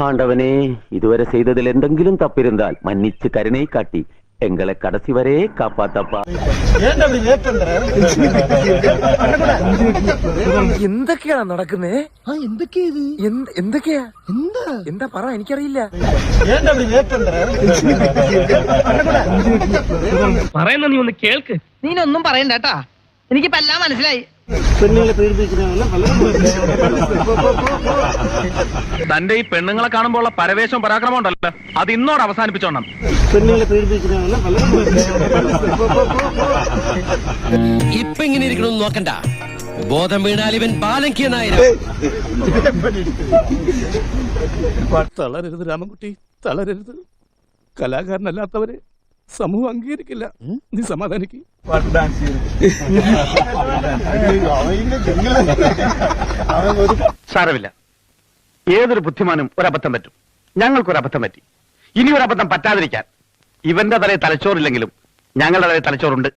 ஆண்டவனே இதுவரை செய்ததில் എന്തെങ്കിലും தப்பிருந்தால் மன்னிச்சு கருணை காட்டி எங்களை கடைசி வரை காப்பாத்தப்பா എന്തൊക്കെയാണ് നടക്കുന്നേ ആ എന്തൊക്കെയാ ഇത് എന്ത് എന്തൊക്കെയാ എന്താ എന്താ പറ എനിക്കറിയില്ല പറയുന്ന നീ ഒന്ന് കേൾക്ക് നീനൊന്നും പറയണ്ട കേട്ടാ എനിക്കിപ്പോ എല്ലാം മനസ്സിലായി തന്റെ ഈ പെണ്ണുങ്ങളെ കാണുമ്പോൾ ഉള്ള പരവേശം പരാക്രമം ഉണ്ടല്ലോ. അത് ഇന്നോട് അവസാനിപ്പിച്ചോണം. ഇപ്പൊ ഇങ്ങനെ ഇരിക്കണമെന്ന് നോക്കണ്ട. ബോധം വീണാൽ ഇവൻ ബാലങ്കിയനായിരം തളരരുത് രാമൻകുട്ടി തളരരുത്. കലാകാരനല്ലാത്തവരെ സമൂഹം അംഗീകരിക്കില്ല. നീ സമാധാനിക്ക്. സാരമില്ല. ഏതൊരു ബുദ്ധിമാനും ഒരബദ്ധം പറ്റും. ഞങ്ങൾക്കൊരു അബദ്ധം പറ്റി. ഇനി ഒരു അബദ്ധം പറ്റാതിരിക്കാൻ ഇവന്റെ തലയിൽ തലച്ചോറില്ലെങ്കിലും ഞങ്ങളുടെ തലയിൽ തലച്ചോറുണ്ട്.